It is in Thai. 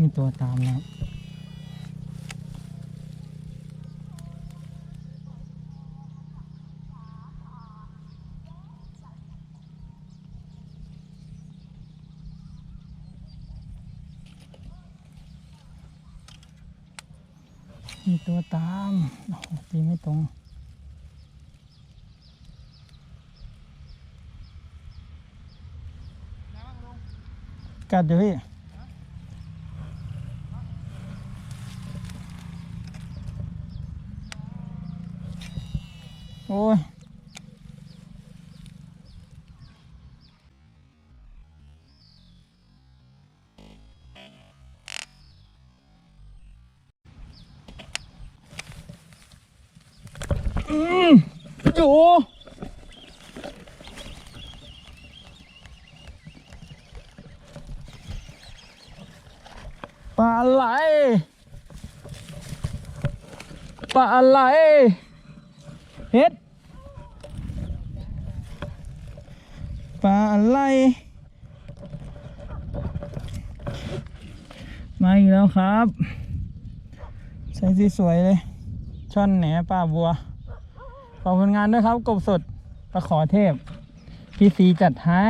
มีตัวตามนะครับมีตัวตามตีไม่ตรงกัดอยู่พี่ โอ้ยอืมอยู่ปลาไหลปลาไหล เฮ็ดปลาไหลมาอีกแล้วครับใส่สีสวยเลย ช่อนแหนป้าบัว ขอบคุณงานด้วยครับ กบสดประขอเทพ พี่ซีจัดให้